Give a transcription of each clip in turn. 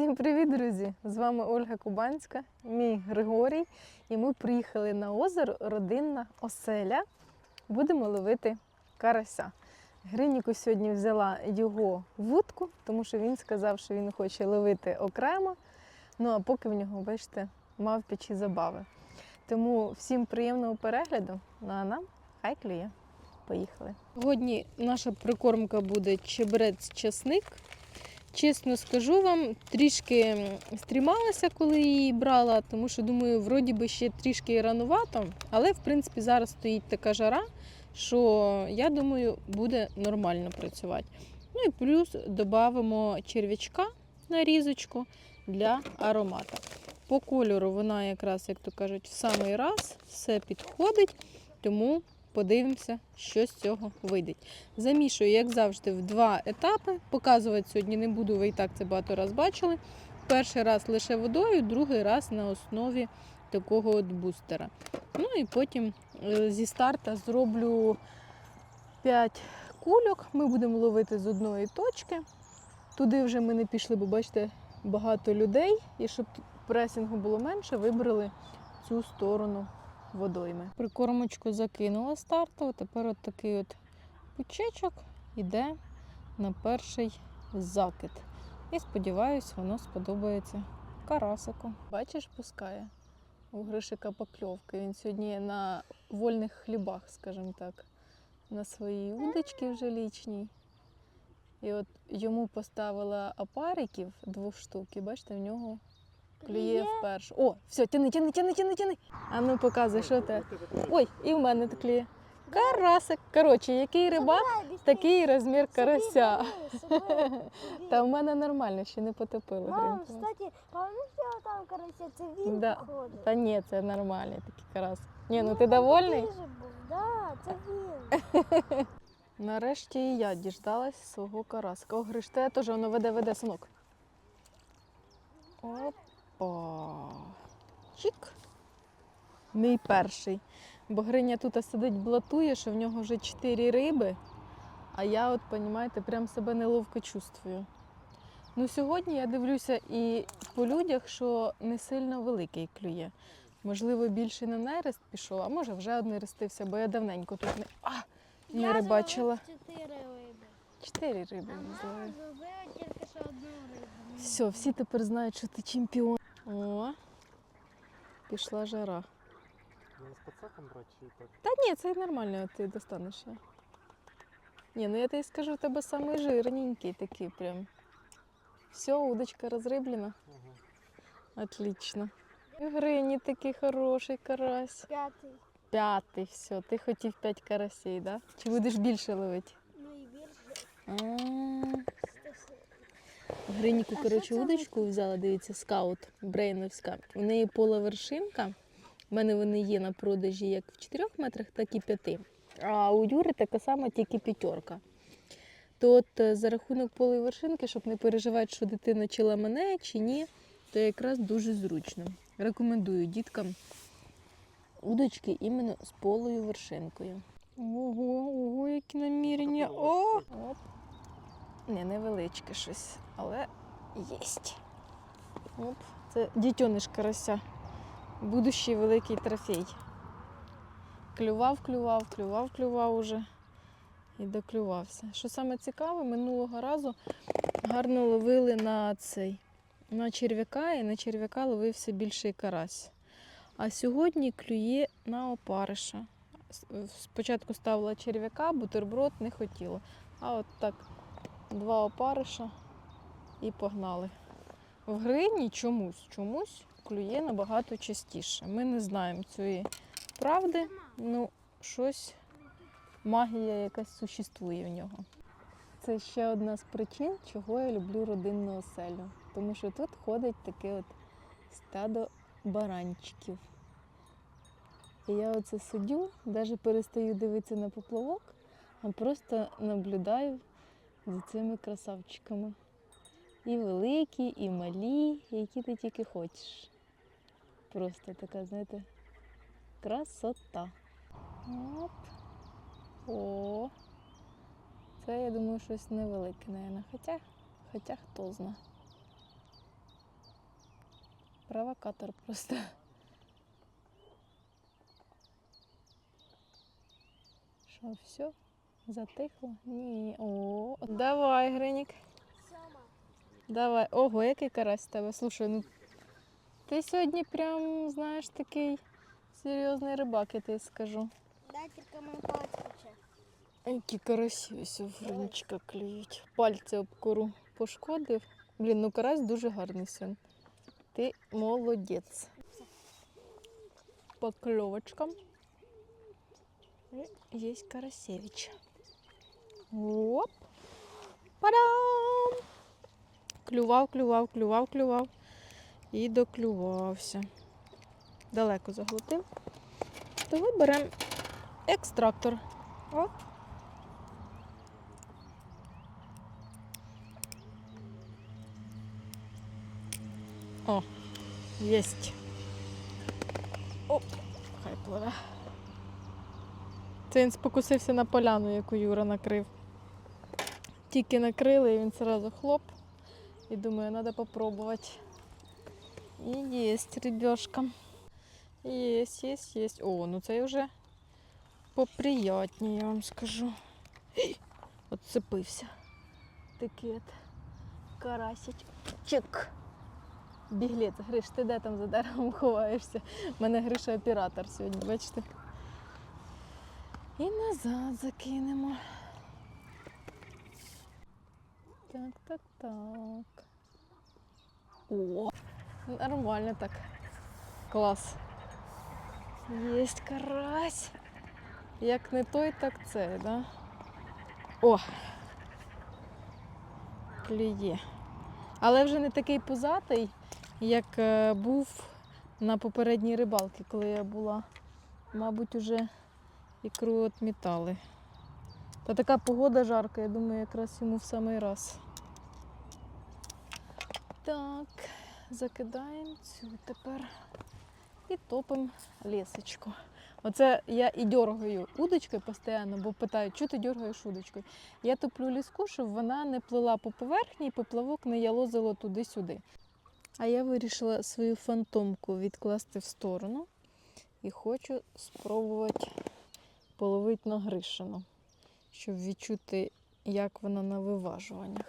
Всім привіт, друзі! З вами Ольга Кубанська, мій Григорій, і ми приїхали на озеро Родинна Оселя. Будемо ловити карася. Гриніку сьогодні взяла його вудку, тому що він сказав, що він хоче ловити окремо. Ну а поки в нього, бачите, мавпячі забави. Тому всім приємного перегляду. Ну а нам хай клює. Поїхали. Сьогодні наша прикормка буде чебрець часник. Чесно скажу вам, трішки стрімалася, коли її брала, тому що думаю, вроді би ще трішки ранувато, але в принципі зараз стоїть така жара, що я думаю, буде нормально працювати. Ну і плюс додамо черв'ячка на різочку для аромата. По кольору вона якраз, як то кажуть, в самий раз все підходить, тому подивимося, що з цього вийде. Замішую, як завжди, в два етапи. Показувати сьогодні не буду, ви і так це багато раз бачили. Перший раз лише водою, другий раз на основі такого от бустера. Ну і потім е, зі старта зроблю 5 кульок. Ми будемо ловити з одної точки. Туди вже ми не пішли, бо бачите, багато людей. І щоб пресінгу було менше, вибрали цю сторону водойми. Прикормочку закинула стартово, тепер от такий от пучечок йде на перший закид. І сподіваюсь, воно сподобається карасику. Бачиш, пускає у Гришика покльовки. Він сьогодні на вольних хлібах, скажімо так, на своїй удочці вже лічній. І от йому поставила опариків двох штук, і бачите, в нього клює вперше. О, все, тяни, тяни, тяни, тяни, тяни. А ну показуй, що те. Ой, і в мене так клює. Карасик. Коротше, який рибак, такий розмір карася. Та в мене нормально, ще не потопило. Мам, кстати, пам'ятаєш, там карася, це він Да. походить. Та ні, це нормальний такий карас. Ні, ну ти довольний? Да, це він. Нарешті і я діждалась свого караска. О, Гриш, те теж воно веде, веде, синок. Опа. Чик. Мій перший. Бо Гриня тут сидить, блатує, що в нього вже чотири риби. А я, от, розумієте, прям себе неловко чувствую. Ну, сьогодні я дивлюся і по людях, що не сильно великий клює. Можливо, більше на нерест пішов, а може вже однерестився, бо я давненько тут не, а, не рибачила. Чотири риби. Чотири риби А мама зробила тільки що одну рибу. Все, всі тепер знають, що ти чемпіон. О, пішла жара. Надо з пацаком брати чи так? Та ні, це нормально, ти достанеш. я. Ні, ну я тобі скажу, в тебе самий жирненький такий прям. Все, удочка розриблена. Ага. Отлично. І Грині такий хороший карась. П'ятий. П'ятий, все. Ти хотів п'ять карасей, да? Чи будеш більше ловити? Ну і більше. А. Гриніку, коротше, удочку взяла, дивіться, скаут брейновська. У неї пола вершинка. У мене вони є на продажі як в 4 метрах, так і 5. А у Юри така сама, тільки п'ятерка. То от е, за рахунок полої вершинки, щоб не переживати, що дитина чи ламане, чи ні, то якраз дуже зручно. Рекомендую діткам удочки іменно з полою вершинкою. Ого, ого, які намірення. О! Не, невеличке щось, але єсть. Оп, це дітьониш карася. Будущий великий трофей. Клював, клював, клював, клював уже. І доклювався. Що саме цікаве, минулого разу гарно ловили на цей, на черв'яка, і на черв'яка ловився більший карась. А сьогодні клює на опариша. Спочатку ставила черв'яка, бутерброд не хотіла. А от так два опариша і погнали. В грині чомусь, чомусь клює набагато частіше. Ми не знаємо цієї правди, ну щось магія якась существує в нього. Це ще одна з причин, чого я люблю родинну оселю. Тому що тут ходить таке от стадо баранчиків. І я оце сидю, навіть перестаю дивитися на поплавок, а просто наблюдаю за цими красавчиками. І великі, і малі, які ти тільки хочеш. Просто така, знаєте, красота. Оп. О. Це, я думаю, щось невелике, наверное. Хоча, хоча хто зна. провокатор просто. Що, все? Затихло? Ні. О, давай, Гринік. Давай. Ого, який карась в тебе. Слушай, ну ти сьогодні прям, знаєш, такий серйозний рибак, я тобі скажу. Да, тільки палець пече. Які карасі ось у Френчика клюють. Пальці об кору пошкодив. Блін, ну карась дуже гарний син. Ти молодець. Покльовочка. І Є карасевич. Оп. Падам! Клював, клював, клював, клював. І доклювався. Далеко заглотив. Того беремо екстрактор. Оп. О, єсть. Оп, хай пливе. Це він спокусився на поляну, яку Юра накрив. Тільки накрили, і він одразу хлоп. І думаю, треба попробувати. І єсть рибешка. Єсть, єсть, єсть. О, ну це вже поприятніше, я вам скажу. Отцепився. Такий от карасичок. Біглець, Гриш, ти де там за деревом ховаєшся? У мене Гриша оператор сьогодні, бачите? І назад закинемо. Так, так, так. О, нормально так. Клас. Єсть карась. Як не той, так цей, да? О! Клює. Але вже не такий пузатий, як е, був на попередній рибалці, коли я була. Мабуть, уже ікру відмітали. Та така погода жарка, я думаю, якраз йому в самий раз. Так, закидаємо цю тепер і топимо лісочку. Оце я і дергаю удочкою постійно, бо питають, що ти дергаєш удочкою. Я топлю ліску, щоб вона не плила по поверхні, і поплавок не ялозило туди-сюди. А я вирішила свою фантомку відкласти в сторону і хочу спробувати половити на гришину, щоб відчути, як вона на виважуваннях.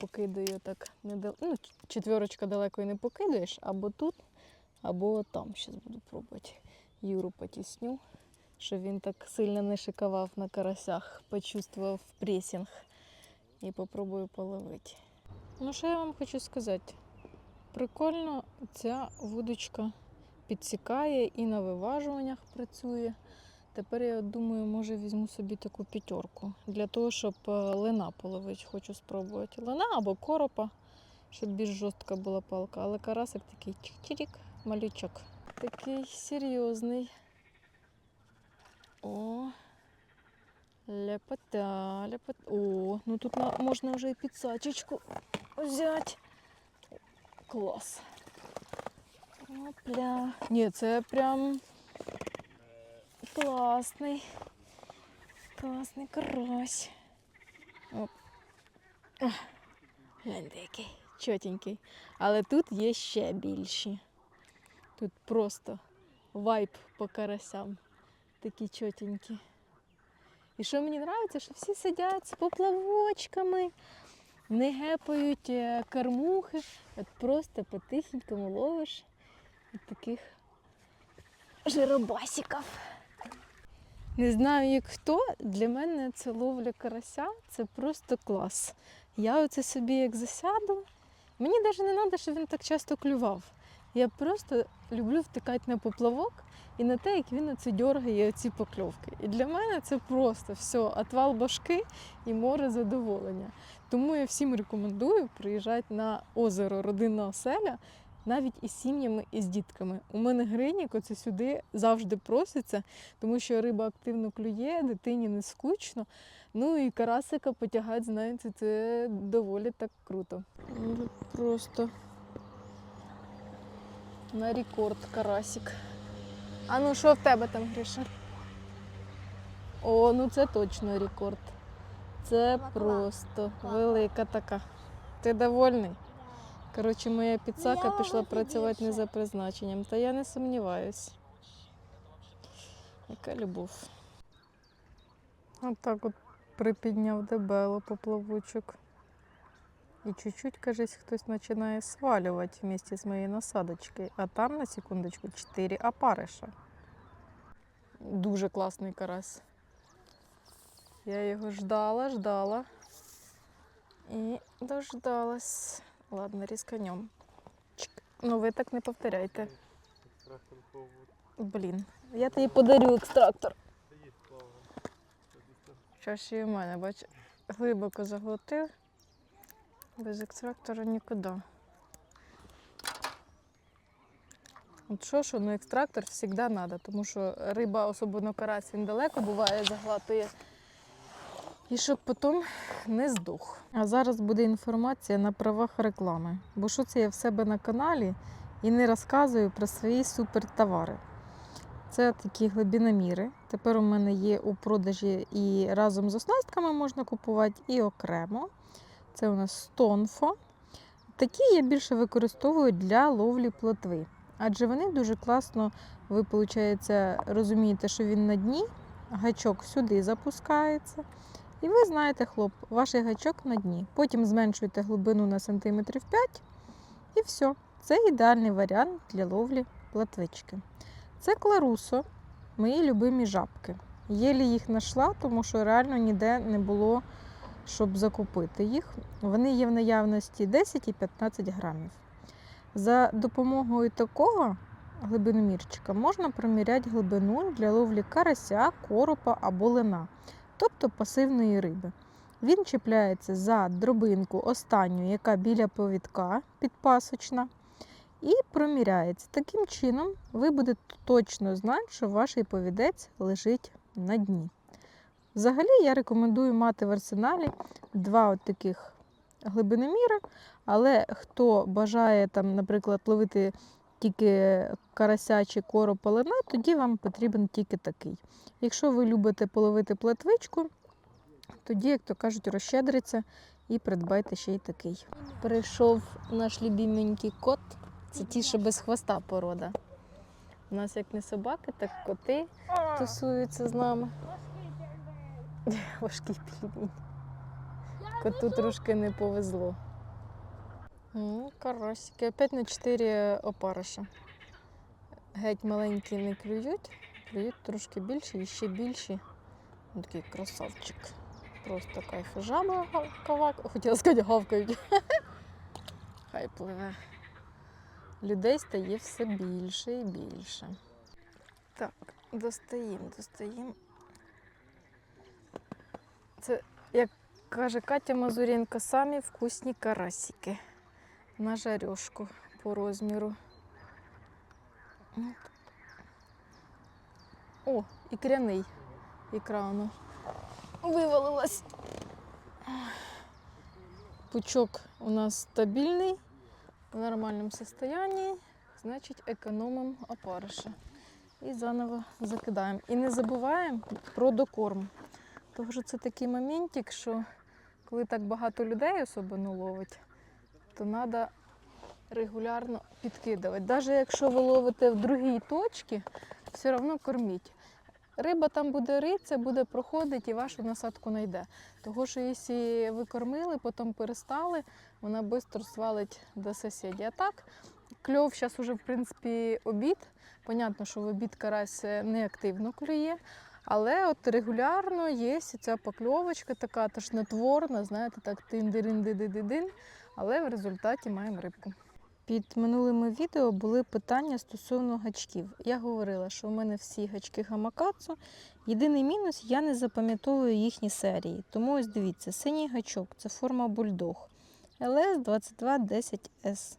Покидаю так недал... ну, четверочка далеко і не покидаєш, або тут, або там. Зараз буду пробувати. Юру потісню, щоб він так сильно не шикував на карасях, почувствував пресінг і попробую половити. Ну, що я вам хочу сказати? Прикольно ця вудочка підсікає і на виважуваннях працює. Тепер я думаю, може візьму собі таку п'ятерку для того, щоб е, лина половити. Хочу спробувати. Лина або коропа, щоб більш жорстка була палка. Але карасик такий чик-чирік, малючок. Такий серйозний. О, ляпота, ляпота. О, ну тут можна вже і підсачечку взяти. Клас. Опля. Ні, це прям класний. Класний карась. Оп. Ах, Гляньте, який чотенький. Але тут є ще більші. Тут просто вайб по карасям. Такі чотенькі. І що мені подобається, що всі сидять з поплавочками, не гепають е, кормухи, от просто потихенькому ловиш таких жиробасиків. Не знаю, як хто, для мене це ловля карася це просто клас. Я оце собі як засяду. Мені навіть не треба, щоб він так часто клював. Я просто люблю втикати на поплавок і на те, як він оце дергає ці покльовки. І для мене це просто все, отвал башки і море задоволення. Тому я всім рекомендую приїжджати на озеро Родинна оселя навіть із сім'ями і з дітками. У мене гринік оце сюди завжди проситься, тому що риба активно клює, дитині не скучно. Ну і карасика потягати, знаєте, це доволі так круто. Ну, Просто на рекорд карасик. А ну що в тебе там, Гриша? О, ну це точно рекорд. Це просто велика така. Ти довольний? Коротше, моя підсака Я пішла працювати не за призначенням, та я не сумніваюсь. Яка любов. От так от припідняв дебело поплавочок. І чуть-чуть, кажись, хтось починає свалювати вместе з моєї насадочки. А там, на секундочку, 4 опариша. Дуже класний карась. Я його ждала, ждала. І дождалась. Ладно, різканем. Ну ви так не повторяйте. Блін. Я тобі подарю екстрактор. Що ще й у мене, бач, глибоко заглотив. Без екстрактора нікуди. От що, що, ну екстрактор завжди треба, тому що риба, особливо карась, він далеко буває, заглатує. І щоб потім не здох. А зараз буде інформація на правах реклами. Бо що це я в себе на каналі і не розказую про свої супертовари. Це такі глибиноміри. Тепер у мене є у продажі і разом з оснастками можна купувати, і окремо. Це у нас стонфо. Такі я більше використовую для ловлі плотви. Адже вони дуже класно, ви, виходить, розумієте, що він на дні, гачок сюди запускається. І ви знаєте, хлоп, ваш гачок на дні. Потім зменшуєте глибину на сантиметрів 5 і все. Це ідеальний варіант для ловлі платвички. Це кларусо, мої любимі жабки. Єлі їх знайшла, тому що реально ніде не було, щоб закупити їх. Вони є в наявності 10 і 15 грамів. За допомогою такого глибиномірчика можна проміряти глибину для ловлі карася, коропа або лина, тобто пасивної риби. Він чіпляється за дробинку останню, яка біля повідка підпасочна, і проміряється. Таким чином, ви будете точно знати, що ваш повідець лежить на дні. Взагалі, я рекомендую мати в арсеналі два от таких глибиноміри, але хто бажає, там, наприклад, ловити тільки карася чи коропа лина, тоді вам потрібен тільки такий. Якщо ви любите половити платвичку, тоді, як то кажуть, розщедриться і придбайте ще й такий. Прийшов наш любименький кот. Це ті, що без хвоста порода. У нас як не собаки, так коти тусуються з нами. Важкий пельмінь. Коту трошки не повезло. Карасики. Опять на 4 опариша. Геть маленькі не клюють, клюють трошки більше і ще більші. Ну, Такий красавчик. Просто кайф. Жаба кавак. Хотіла сказати, гавкають. Хай пливе. Людей стає все більше і більше. Так, достаємо, достаємо. Це, як каже Катя Мазуренко, самі вкусні карасики на жарьошку по розміру. О, ікряний. Ікра воно вивалилась. Пучок у нас стабільний, в нормальному состоянии, значить економимо опариша. І заново закидаємо. І не забуваємо про докорм. Тому що це такий моментик, що коли так багато людей особливо ловить, то треба регулярно підкидувати. Навіть якщо ви ловите в другій точці, все одно корміть. Риба там буде ритися, буде проходити і вашу насадку знайде. Тому що якщо ви кормили, потім перестали, вона швидко свалить до сусідів. А так, кльов зараз уже в принципі обід. Понятно, що в обід карась не активно клює, але от регулярно є ця покльовочка така тошнотворна, знаєте, так тин-дирин-ди-ди-дин, але в результаті маємо рибку. Під минулими відео були питання стосовно гачків. Я говорила, що в мене всі гачки гамакацу. Єдиний мінус, я не запам'ятовую їхні серії. Тому ось дивіться, синій гачок це форма бульдог. LS 2210S.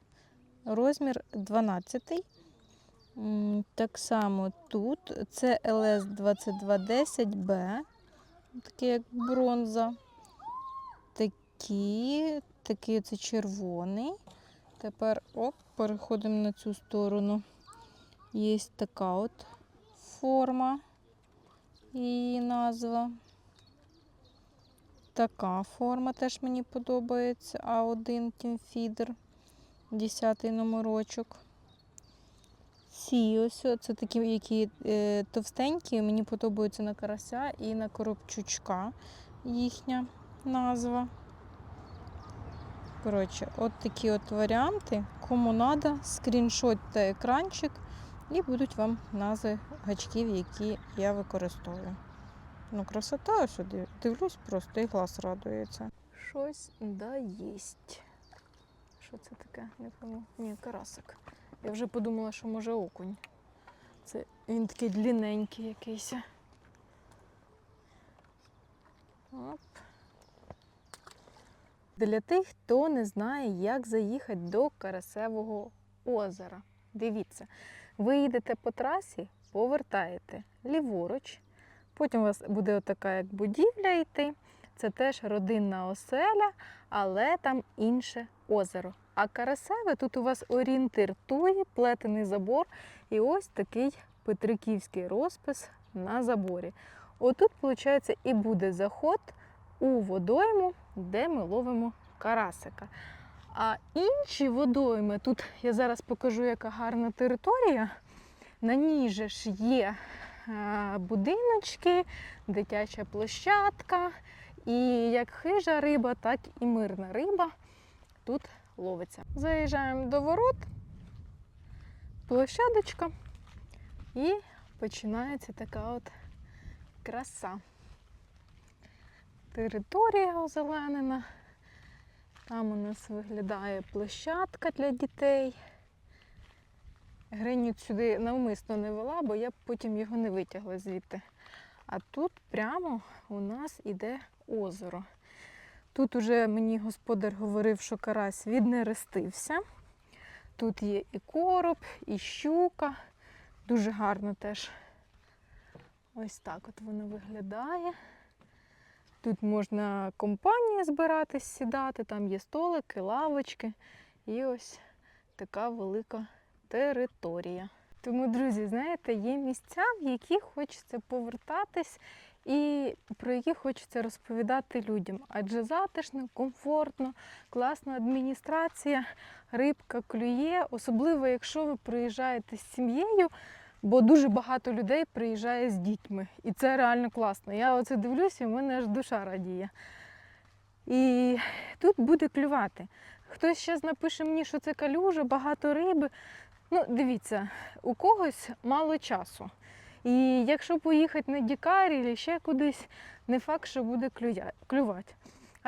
Розмір 12. Так само тут це LS 2210B. Такий як бронза. Такі, такий оце червоний. Тепер оп, переходимо на цю сторону. Є така от форма, її назва. Така форма теж мені подобається. А1 тімфідер. десятий номерочок. Ці ось, це такі, які е, товстенькі, мені подобаються на карася і на коробчучка їхня назва. Коротше, от такі от варіанти. Кому треба, скріншот та екранчик, і будуть вам назви гачків, які я використовую. Ну, красота, ось див- дивлюсь просто і глаз радується. Щось да єсть. Що це таке? Не пойму. Ні, карасик. Я вже подумала, що може окунь. Це він такий длинненький якийсь. Оп. Для тих, хто не знає, як заїхати до Карасевого озера. Дивіться, ви їдете по трасі, повертаєте ліворуч, потім у вас буде отака як будівля йти. Це теж родинна оселя, але там інше озеро. А Карасеве тут у вас орієнтир туї, плетений забор і ось такий петриківський розпис на заборі. Отут, виходить, і буде заход у водойму, де ми ловимо карасика. А інші водойми, тут я зараз покажу, яка гарна територія. На ній же ж є е, будиночки, дитяча площадка. І як хижа риба, так і мирна риба тут ловиться. Заїжджаємо до ворот, площадочка, і починається така от краса. Територія озеленена. Там у нас виглядає площадка для дітей. Гриню сюди навмисно не вела, бо я б потім його не витягла звідти. А тут прямо у нас іде озеро. Тут уже мені господар говорив, що карась віднерестився. Тут є і короб, і щука. Дуже гарно теж. Ось так от воно виглядає. Тут можна компанії збиратись, сідати, там є столики, лавочки. І ось така велика територія. Тому, друзі, знаєте, є місця, в які хочеться повертатись і про які хочеться розповідати людям. Адже затишно, комфортно, класна адміністрація, рибка клює, особливо якщо ви приїжджаєте з сім'єю, бо дуже багато людей приїжджає з дітьми. І це реально класно. Я оце дивлюся, і в мене аж душа радіє. І тут буде клювати. Хтось ще напише мені, що це калюжа, багато риби. Ну, дивіться, у когось мало часу. І якщо поїхати на Дікарі чи ще кудись, не факт, що буде клювати.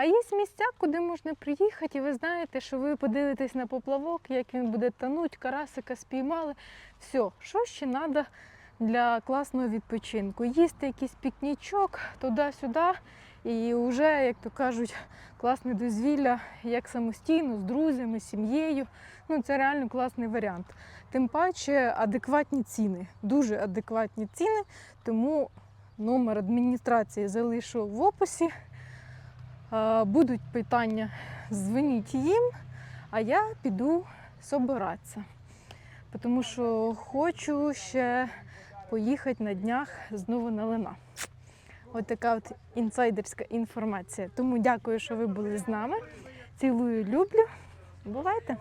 А є місця, куди можна приїхати, і ви знаєте, що ви подивитесь на поплавок, як він буде тонути, карасика спіймали. Все, що ще треба для класного відпочинку? Їсти якийсь пікнічок туди-сюди, і вже, як то кажуть, класне дозвілля як самостійно, з друзями, з сім'єю. Ну, це реально класний варіант. Тим паче адекватні ціни, дуже адекватні ціни, тому номер адміністрації залишу в описі. Будуть питання, дзвоніть їм, а я піду собиратися. Тому що хочу ще поїхати на днях знову на Лина. Ось така от інсайдерська інформація. Тому дякую, що ви були з нами. Цілую, люблю. Бувайте!